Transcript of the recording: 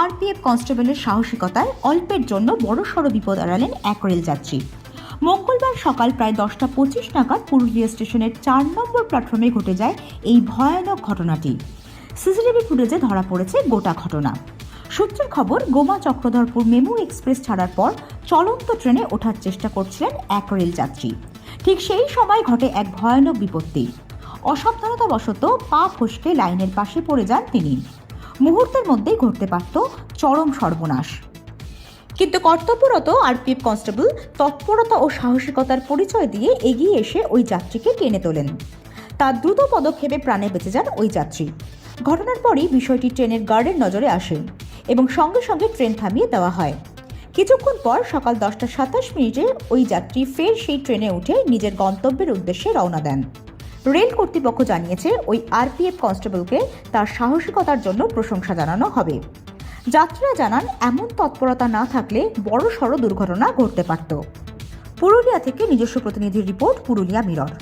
RPF কনস্টেবলের সাহসিকতায় অল্পের জন্য বড়সড় বিপদ এড়ালেন এক রেলযাত্রী মঙ্গলবার সকাল প্রায় দশটা পঁচিশ নাগাদ পুরুলিয়া স্টেশনের চার নম্বর প্ল্যাটফর্মে ঘটে যায় এই ভয়ানক ঘটনাটি। সিসিটিভি ফুটেজে ধরা পড়েছে গোটা ঘটনা। সূত্রের খবর, গোমা চক্রধরপুর মেমু এক্সপ্রেস ছাড়ার পর চলন্ত ট্রেনে ওঠার চেষ্টা করছিলেন এক রেলযাত্রী ঠিক সেই সময় ঘটে এক ভয়ানক বিপত্তি। অসাবধানতাবশত পা ফসকে লাইনের পাশে পড়ে যান তিনি। মুহূর্তের মধ্যেই ঘটতে পারত চরম সর্বনাশ। কিন্তু কর্তব্যরত আরপিএফ কনস্টেবল তৎপরতা ও সাহসিকতার পরিচয় দিয়ে এগিয়ে এসে ওই যাত্রীকে টেনে তোলেন। তার দ্রুত পদক্ষেপে প্রাণে বেঁচে যান ওই যাত্রী। ঘটনার পরই বিষয়টি ট্রেনের গার্ডের নজরে আসে এবং সঙ্গে সঙ্গে ট্রেন থামিয়ে দেওয়া হয়। কিছুক্ষণ পর সকাল দশটা সাতাশ মিনিটে ওই যাত্রী ফের সেই ট্রেনে উঠে নিজের গন্তব্যের উদ্দেশ্যে রওনা দেন। রেল কর্তৃপক্ষ জানিয়েছে, ওই আরপিএফ কনস্টেবলকে তার সাহসিকতার জন্য প্রশংসা জানানো হবে। যাত্রীরা জানান, এমন তৎপরতা না থাকলে বড় সড় দুর্ঘটনা ঘটতে পারত। পুরুলিয়া থেকে নিজস্ব প্রতিনিধির রিপোর্ট, পুরুলিয়া মিরর।